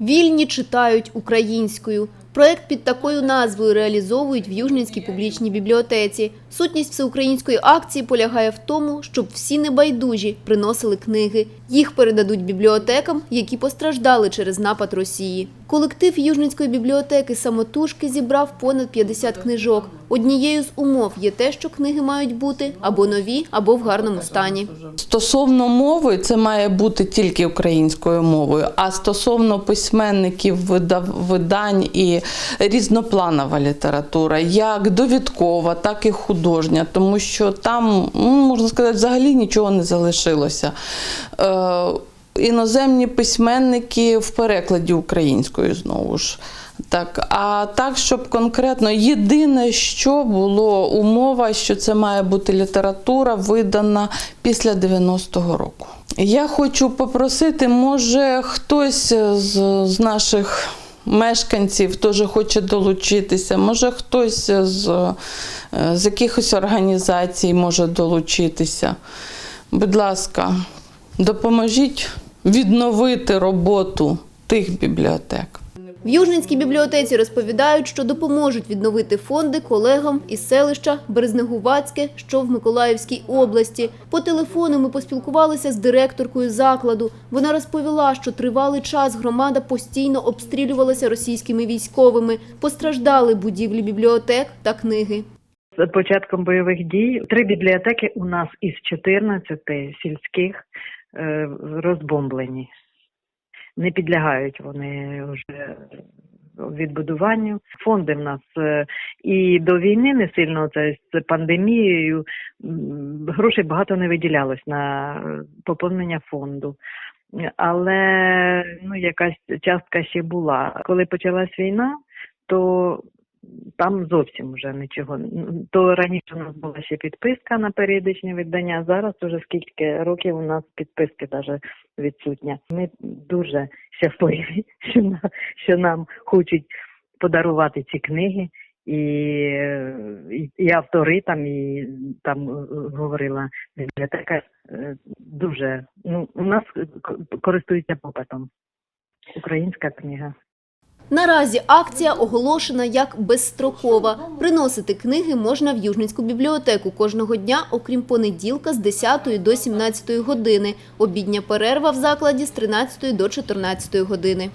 Вільні читають українською. Проект під такою назвою реалізовують в Южненській публічній бібліотеці. Сутність всеукраїнської акції полягає в тому, щоб всі небайдужі приносили книги. Їх передадуть бібліотекам, які постраждали через напад Росії. Колектив Южненської бібліотеки самотужки зібрав понад 50 книжок. Однією з умов є те, що книги мають бути або нові, або в гарному стані. Стосовно мови, це має бути тільки українською мовою. А стосовно письменників, видань і різнопланова література, як довідкова, так і художня, тому що там, ну, можна сказати, взагалі нічого не залишилося. Е, іноземні письменники в перекладі українською знову ж. Так, а так, щоб конкретно єдине, що було умова, що це має бути література, видана після 90-го року. Я хочу попросити, може, хтось з, з наших мешканців теж хоче долучитися, може хтось з, з якихось організацій може долучитися. Будь ласка, допоможіть відновити роботу тих бібліотек. В Южненській бібліотеці розповідають, що допоможуть відновити фонди колегам із селища Березнегувацьке, що в Миколаївській області. По телефону ми поспілкувалися з директоркою закладу. Вона розповіла, що тривалий час громада постійно обстрілювалася російськими військовими. Постраждали будівлі бібліотек та книги. З початком бойових дій три бібліотеки у нас із 14 сільських е, розбомблені. Не підлягають вони вже відбудуванню. Фонди в нас е, і до війни не сильно це з пандемією грошей багато не виділялось на поповнення фонду. Але ну якась частка ще була. Коли почалась війна, то там зовсім вже нічого. То раніше у нас була ще підписка на періодичне видання. Зараз уже скільки років у нас підписки навіть відсутня. Ми дуже щасливі, що, на, що нам хочуть подарувати ці книги. І, і, автори там, і там говорила бібліотека е, дуже ну у нас користується попитом. Українська книга. Наразі акція оголошена як безстрокова. Приносити книги можна в Южницьку бібліотеку кожного дня, окрім понеділка з 10 до 17 години. Обідня перерва в закладі з 13 до 14 години.